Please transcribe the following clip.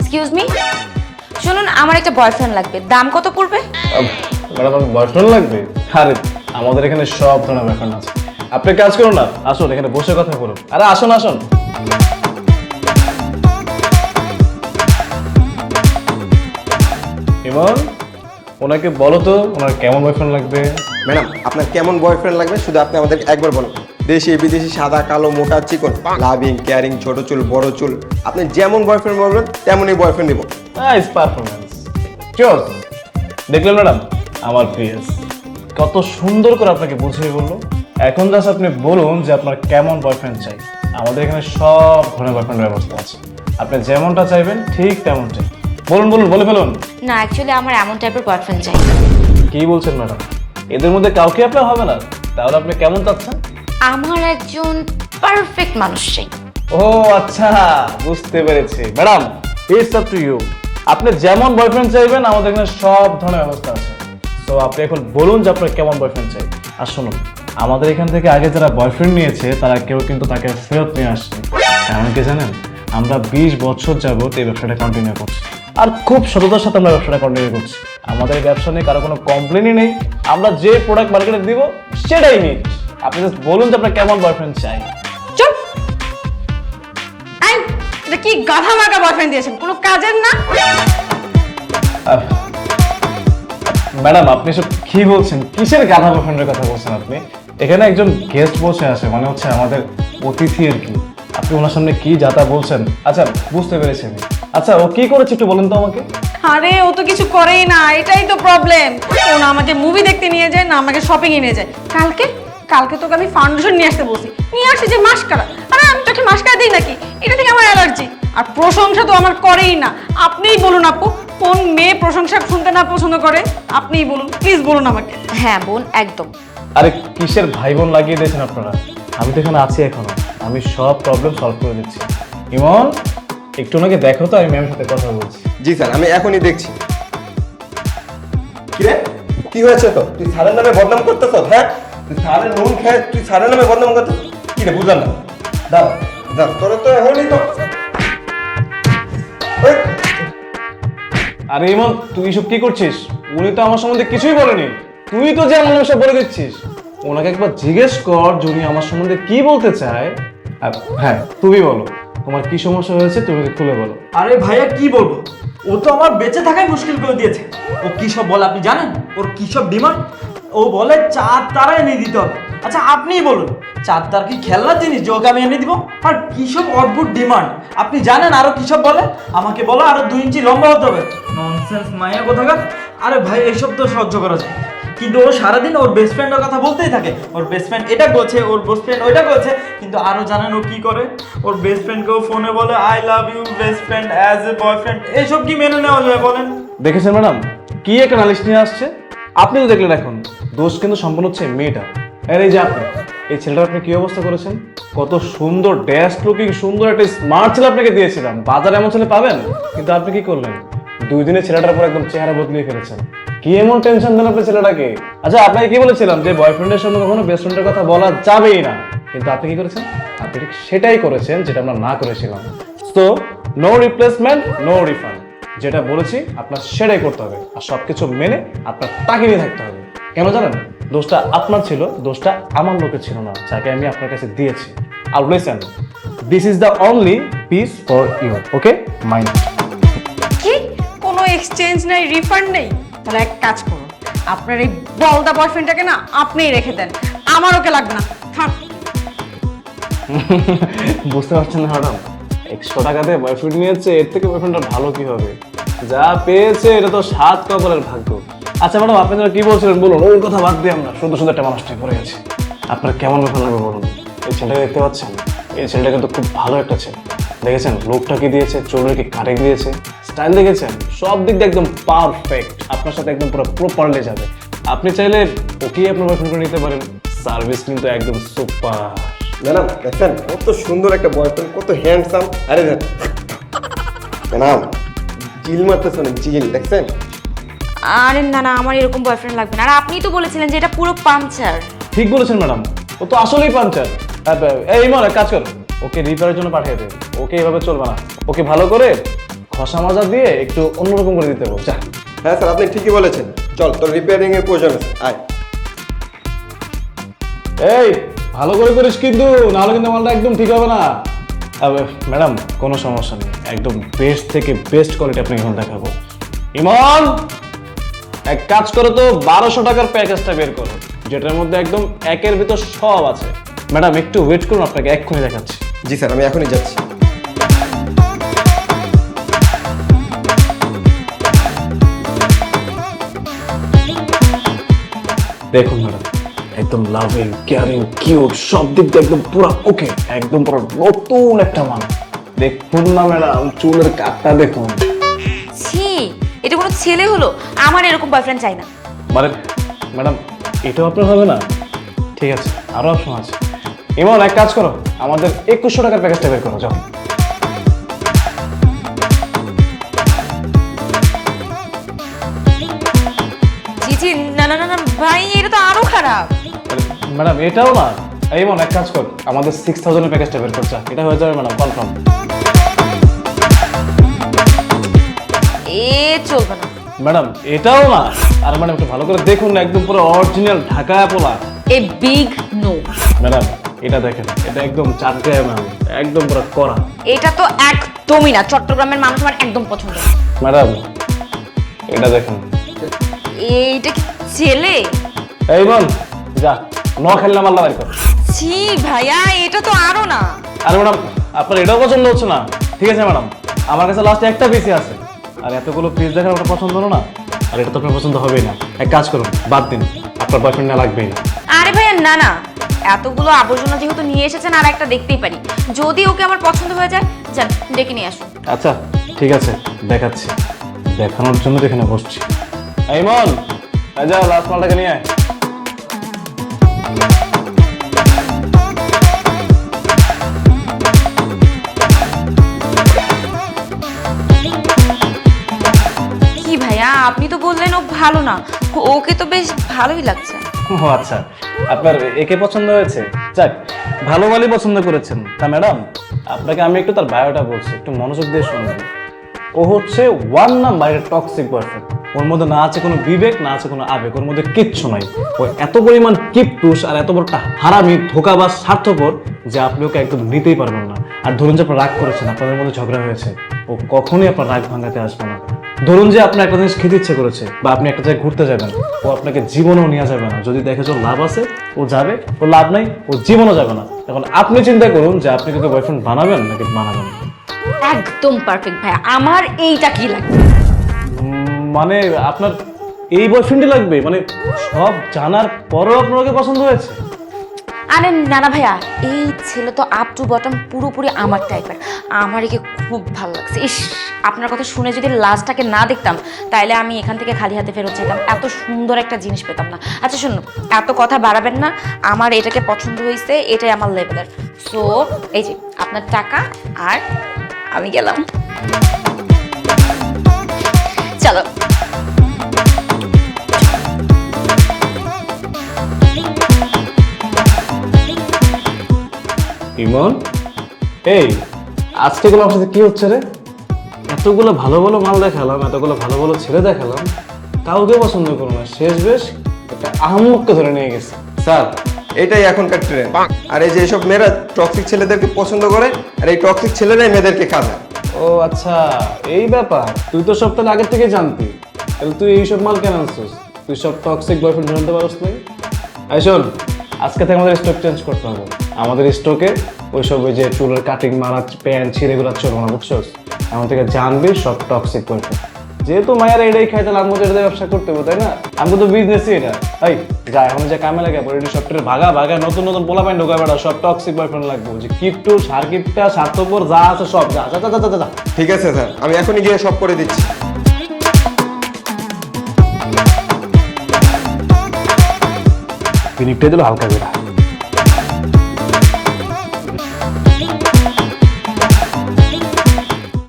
Excuse me শুনুন আমার একটা বয়ফ্রেন্ড লাগবে। দাম কত পড়বে? ম্যাডাম আপনার বয়ফ্রেন্ড লাগবে? আরে আমাদের এখানে সব ধরনের বয়ফ্রেন্ড আছে। আপনি কাজ করুন না আসুন এখানে বসে কথা বলুন। আরে আসুন আসুন। ইমন ওনাকে বলো তো ওনার কেমন বয়ফ্রেন্ড লাগবে? ম্যাডাম আপনার কেমন বয়ফ্রেন্ড লাগবে শুধু আপনি আমাদের একবার বলুন। দেশি বিদেশি সাদা কালো মোটা চিকন লাভিং কেয়ারিং ছোট চুল বড় চুল। আপনি যেমন বয়ফ্রেন্ড বলবেন তেমনই বয়ফ্রেন্ড দিব নাইস পারফরমেন্স চল। দেখলেন ম্যাডাম আমার পিএস কত সুন্দর করে আপনাকে বুঝিয়ে বলল। এখন জাস্ট আপনি বলুন যে আপনার কেমন বয়ফ্রেন্ড চাই। আমাদের এখানে সব ধরনের বয়ফ্রেন্ড ব্যবস্থা আছে। আপনি যেমনটা চাইবেন ঠিক তেমনটাই। বলুন বলুন বলে ফেলুন। না অ্যাকচুয়ালি আমার এমন টাইপের বয়ফ্রেন্ড চাই। কি বলছেন ম্যাডাম? এদের মধ্যে কাউকে আপনার হবে না। তাহলে আপনি কেমন চাচ্ছেন? আমার একজন পারফেক্ট মানুষ চাই ও আচ্ছা বুঝতে পেরেছি। Madam it's up to you আপনি যেমন বয়ফ্রেন্ড চাইবেন, আমাদের এখানে সব ধরনের ব্যবস্থা আছে। তো আপনি এখন বলুন যে আপনার কেমন বয়ফ্রেন্ড চাই। আর শুনুন, আমাদের এখান থেকে আগে যারা বয়ফ্রেন্ড নিয়েছে, তারা কেউ কিন্তু তাকে ফেরত নিয়ে আসছে কারণ কি জানেন? আমরা বিশ বছর যাবত এই ব্যবসাটা কন্টিনিউ করছি। আর খুব সততার সাথে আমরা ব্যবসাটা কন্টিনিউ করছি। আমাদের ব্যবসা নিয়ে কারও কোনো কমপ্লেনই নেই। আমরা যে প্রোডাক্ট মার্কেটে দিব, সেটাই নিই আপনি জাস্ট বলুন যে আপনার কেমন বয়ফ্রেন্ড চাই। চুপ! এই এটা কি গাধা মার্কা বয়ফ্রেন্ড দিয়েছেন? কোনো কাজের না? ম্যাডাম আপনি সব কি বলছেন? কিসের গাধা বয়ফ্রেন্ডের কথা বলছেন আপনি? এখানে একজন গেস্ট বসে আছে মানে হচ্ছে আমাদের অতিথি আর কি। আপনি ওনার সামনে কি যাতা বলছেন? আচ্ছা বুঝতে পেরেছি আমি। আচ্ছা ও কি করেছে একটু বলেন তো আমাকে। আরে ও তো কিছু করেই না এটাই তো প্রবলেম ও না আমাকে মুভি দেখতে নিয়ে যায় না আমাকে শপিং এ নিয়ে যায়। কালকে কালকে তোকে আমি ফাউন্ডেশন নিয়ে আসতে বলছি। নিয়ে আসছে যে মাস্কারা আরে আমি তোকে মাস্কারা দিই নাকি? এটা থেকে আমার অ্যালার্জি আর প্রশংসা তো আমার করেই না। আপনিই বলুন আপু কোন মেয়ে প্রশংসা শুনতে না পছন্দ করে আপনিই বলুন। প্লিজ বলুন আমাকে। হ্যাঁ বোন একদম। আরে কিসের ভাই বোন লাগিয়ে দিয়েছেন আপনারা? আমি তো এখানে আছি এখনও। আমি সব প্রবলেম সলভ করে দিচ্ছি। ইমন একটু ওনাকে দেখো তো আমি ম্যামের সাথে কথা বলছি। জি স্যার আমি এখনই দেখছি। কি রে কি হয়েছে তো? তুই স্যারের নামে বদনাম করতেছ? হ্যাঁ? তুই স্যারের নুন খেয়ে তুই স্যারের নামে বদনাম কি রে বুঝলাম না। দাও দাও তোরা তো এখনই তো আরে ইমন তুই সব কি করছিস? উনি তো আমার সম্বন্ধে কিছুই বলেনি। তুই তো যে আমার সব বলে দিচ্ছিস। ওনাকে একবার জিজ্ঞেস কর যদি আমার সম্বন্ধে কি বলতে চায়। আর হ্যাঁ তুমি বলো তোমার কি সমস্যা হয়েছে তুমি খুলে বলো। আরে ভাইয়া কি বলব? ও তো আমার বেঁচে থাকাই মুশকিল করে দিয়েছে। ও কি সব বলে আপনি জানেন? ওর কি সব ডিমান্ড? ও বলে চার তারা এনে দিতে হবে। আচ্ছা আপনিই বলুন চার তার কি খেলনার জিনিস যে ওকে আমি এনে দিব? আর কি সব অদ্ভুত ডিমান্ড। আপনি জানেন আরও কি সব বলে? আমাকে বলো, আরও দুই ইঞ্চি লম্বা হতে হবে। ননসেন্স, মায়া কোথাকার? আরে ভাই, এইসব তো সহ্য করা যায়। কিন্তু ও সারাদিন ওর বেস্ট ফ্রেন্ডের কথা বলতেই থাকে। ওর বেস্ট ফ্রেন্ড এটা করছে ওর বেস্ট ফ্রেন্ড ওইটা করছে কিন্তু আরও জানেন ও কি করে? ওর বেস্ট ফ্রেন্ডকেও ফোনে বলে I love you best friend as a boyfriend এইসব কি মেনে নেওয়া যায় বলেন? দেখেছেন ম্যাডাম? কি একটা নালিশ নিয়ে আসছে? আপনি তো দেখলেন এখন, দোষ কিন্তু সম্পূর্ণ হচ্ছে মেয়েটা। আর এই যে আপনি, এই ছেলেটার আপনি কি অবস্থা করেছেন? কত সুন্দর ড্যাশ লুকিং, সুন্দর একটা স্মার্ট ছেলে আপনাকে দিয়েছিলাম। বাজারে এমন ছেলে পাবেন? কিন্তু আপনি কি করলেন? দুই দিনে ছেলেটার পর একদম চেহারা বদলিয়ে ফেলেছেন। কি এমন টেনশন দেন আপনি ছেলেটাকে? আচ্ছা আপনাকে কি বলেছিলাম যে বয়ফ্রেন্ডের সঙ্গে কখনো বেস্ট ফ্রেন্ডের কথা বলা যাবেই না? কিন্তু আপনি কি করেছেন? আপনি ঠিক সেটাই করেছেন যেটা আমরা না করেছিলাম। তো নো রিপ্লেসমেন্ট নো রিফান্ড যেটা বলেছি আপনার সেটাই করতে হবে। আর সব কিছু মেনে আপনার তাকে নিয়ে থাকতে হবে। কেন জানেন? দোষটা আপনার ছিল দোষটা আমার লোকের ছিল না যাকে আমি আপনার কাছে দিয়েছি। আর listen this is the only piece for you okay mind কি? কোনো এক্সচেঞ্জ নেই রিফান্ড নেই? তাহলে এক কাজ করুন আপনার এই বলদা বয়ফ্রেন্ডটাকে না আপনিই রেখে দেন। আমার ওকে লাগবে না। থাক বুঝতে পারছেন না ম্যাডাম একশো টাকাতে বয়ফ্রেন্ড নিয়েছে, এর থেকে বয়ফ্রেন্ডটা ভালো কি হবে? যা পেয়েছে, এটা তো সাত কপালের ভাগ্য। আচ্ছা ম্যাডাম আপনি কি বলছিলেন? বলুন ওই কথা বাদ দিয়ে আমরা শুধু শুধু একটা মানুষটাই পড়ে গেছি। আপনার কেমন ব্যাপার লাগবে বলুন? এই ছেলেটাকে দেখতে পাচ্ছেন? এই ছেলেটা কিন্তু খুব ভালো একটা ছেলে। দেখেছেন? লোকটা কি দিয়েছে? চুলের কি কাটিং দিয়েছে? স্টাইল দেখেছেন? সব দিক দিয়ে একদম পারফেক্ট আপনার সাথে একদম পুরো প্রপারলি যাবে। আপনি চাইলে ওকেই আপনার বয়ফ্রেন্ড করে নিতে পারেন। সার্ভিস কিন্তু একদম সুপার ম্যাডাম দেখছেন? কত সুন্দর একটা বয়ফ্রেন্ড কত হ্যান্ডসাম আরে দেখ। ম্যাডাম চিল মারতেছে না চিল দেখছেন? আরে না না আমার এরকম বয়ফ্রেন্ড লাগবে না। আর আপনিই তো বলেছিলেন যে এটা পুরো পাংচার ঠিক বলেছেন ম্যাডাম। ও তো আসলেই পাঞ্চার এই মনে কাজ কর। ওকে রিপেয়ারের জন্য পাঠিয়ে দেবে ওকে এভাবে চলবে না। ওকে ভালো করে খসা মাজা দিয়ে একটু অন্যরকম করে দিতে হবে যা। হ্যাঁ স্যার আপনি ঠিকই বলেছেন। চল তোর রিপেয়ারিং এর প্রয়োজন আছে। আয়। এই ভালো করে করিস কিন্তু নাহলে কিন্তু মালটা একদম ঠিক হবে না। ম্যাডাম কোনো সমস্যা নেই। একদম বেস্ট থেকে বেস্ট কোয়ালিটি আপনাকে এখন দেখাবো। ইমন এক কাজ করো তো বারোশো টাকার প্যাকেজটা বের করো যেটার মধ্যে একদম একের ভিতর সব আছে। ম্যাডাম একটু ওয়েট করুন আপনাকে এক্ষুনি দেখাচ্ছি। জি স্যার আমি এখনই যাচ্ছি। দেখুন ম্যাডাম একদম লাভিং কেয়ারিং কিউট সব দিক দিয়ে একদম পুরো ওকে একদম পুরো নতুন একটা মান দেখুন না ম্যাডাম চুলের কাটটা দেখুন। ছি এটা কোনো ছেলে হলো আমার এরকম বয়ফ্রেন্ড চাই না। মানে ম্যাডাম এটাও আপনার হবে না? ঠিক আছে আরও অপশন আছে। ইমন এক কাজ করো আমাদের একুশশো টাকার প্যাকেজটা বের করো যাও। জি জি না না না না ভাই এটা তো আরও খারাপ। ম্যাডাম এটাও না। এই ইমন এক কাজ কর। আমাদের সিক্স থাউজেন্ডের প্যাকেজটা বের করছে এটা হয়ে যাবে ম্যাডাম কনফার্ম এ চলবে না। ম্যাডাম এটাও না। আর ম্যাডাম একটু ভালো করে দেখুন না একদম পুরো অরিজিনাল ঢাকা পোলা এ বিগ নো ম্যাডাম এটা দেখেন এটা একদম চাটগায় ম্যাম একদম পুরো করা এটা তো একদমই না চট্টগ্রামের মানুষ আমার একদম পছন্দ ম্যাডাম এটা দেখেন। এইটা কি ছেলে? এই বল যা। ন আল্লাহ বাড়ি কর। ছি ভাইয়া এটা তো আরও না। আর ম্যাডাম আপনার এটাও পছন্দ হচ্ছে না। ঠিক আছে ম্যাডাম আমার কাছে লাস্টে একটা পিসি আছে। আর এতগুলো পিস দেখার ওটা পছন্দ হলো না। আর এটা তো আপনার পছন্দ হবেই না। এক কাজ করুন বাদ দিন। আপনার বয়ফ্রেন্ড না লাগবেই না। আরে ভাইয়া না না। এতগুলো আবর্জনা যেহেতু নিয়ে এসেছেন আর একটা দেখতেই পারি। যদি ওকে আমার পছন্দ হয়ে যায় যান ডেকে নিয়ে আসুন। আচ্ছা ঠিক আছে দেখাচ্ছি। দেখানোর জন্য তো এখানে বসছি। মন এই যা লাস্ট মালটাকে নিয়ে আয়। ভাইয়া, আপনি তো বললেন ও ভালো না। ওকে তো বেশ ভালোই লাগছে। ও আচ্ছা আপনার একে পছন্দ হয়েছে? যাক, ভালো ভালোই পছন্দ করেছেন। তা ম্যাডাম, আপনাকে আমি একটু তার বায়োটা বলছি, একটু মনোযোগ দিয়ে শুনবেন। ও হচ্ছে ওয়ান নাম্বার একটা টক্সিক বয়ফ্রেন্ড ওর মধ্যে না আছে কোনো বিবেক, না আছে কোনো আবেগ, ওর মধ্যে কিচ্ছু নাই। ও এত পরিমাণ কিপটুস আর এত বড় হারামি, ধোকাবাজ, স্বার্থপর যে আপনি ওকে একদম নিতেই পারবেন না। আর ধরুন যে আপনার রাগ করেছেন, আপনাদের মধ্যে ঝগড়া হয়েছে, ও কখনোই আপনার রাগ ভাঙাতে আসবে না। ধরুন যে আপনার একটা জিনিস খেতে ইচ্ছে করেছে বা আপনি একটা জায়গায় ঘুরতে যাবেন, ও আপনাকে জীবনেও নিয়ে যাবে না। যদি দেখে ওর লাভ আছে, ও যাবে ও লাভ নাই, ও জীবনও যাবে না। এখন আপনি চিন্তা করুন যে আপনি কিন্তু বয়ফ্রেন্ড বানাবেন নাকি বানাবেন একদম পারফেক্ট ভাইয়া। আমার এইটা কি লাগবে? মানে আপনার এই বয়ফ্রেন্ডই লাগবে? মানে সব জানার পরেও আপনার ওকে পছন্দ হয়েছে? আরে না না ভাইয়া, এই ছেলে তো আপ টু বটম পুরোপুরি আমার টাইপের আমার একে খুব ভালো লাগছে। ইস, আপনার কথা শুনে যদি লাস্টটাকে না দেখতাম তাহলে আমি এখান থেকে খালি হাতে ফেরত যেতাম এত সুন্দর একটা জিনিস পেতাম না। আচ্ছা শুনুন, এত কথা বাড়াবেন না। আমার এটাকে পছন্দ হয়েছে এটাই আমার লেভেলের সো এই যে আপনার টাকা আর আমি গেলাম। চলো। ইমন? এই আজকে গুলো আমার সাথে কি হচ্ছে রে? এতগুলো ভালো ভালো মাল দেখালাম এতগুলো ভালো ভালো ছেলে দেখালাম কাউকে পছন্দ করো না। শেষ বেশ একটা আহম্মককে ধরে নিয়ে গেছে। স্যার এটাই এখনকার ট্রেন্ড আর এই যে এসব মেয়েরা টক্সিক ছেলেদেরকে পছন্দ করে আর এই টক্সিক ছেলেরাই মেয়েদেরকে খাজায় ও আচ্ছা এই ব্যাপার। তুই তো সব তাহলে আগের থেকে জানতি। তাহলে তুই এইসব মাল কেন আনছিস? তুই সব টক্সিক বয়ফ্রেন্ড জানতে পারস নাই? এই শোন আজকে থেকে আমাদের স্টক চেঞ্জ করতে হবে। আমাদের স্টকে ওইসব ওই যে চুলের কাটিং মারা প্যান্ট ছিঁড়েগুলো চলবো না বুঝছস? এমন থেকে জানবি সব টক্সিক বয়ফ্রেন্ড যেহেতু মায়ের এটাই খাই তাহলে আমাকে এটা ব্যবসা করতে হবে তাই না? আমি তো বিজনেসই এটা। এই যা এখন যে কামে লাগে পরে সফটওয়্যার ভাগা ভাগা নতুন নতুন পোলা প্যান্ট ঢোকা বেড়া সব টক্সিক বয়ফ্রেন্ড লাগবে যে কিপটু সার কিপটা স্বার্থপর যা আছে সব যা যা যা যা, যা যা। ঠিক আছে স্যার আমি এখনই গিয়ে সব করে দিচ্ছি। ফিনিকটাই দিল হালকা বেড়া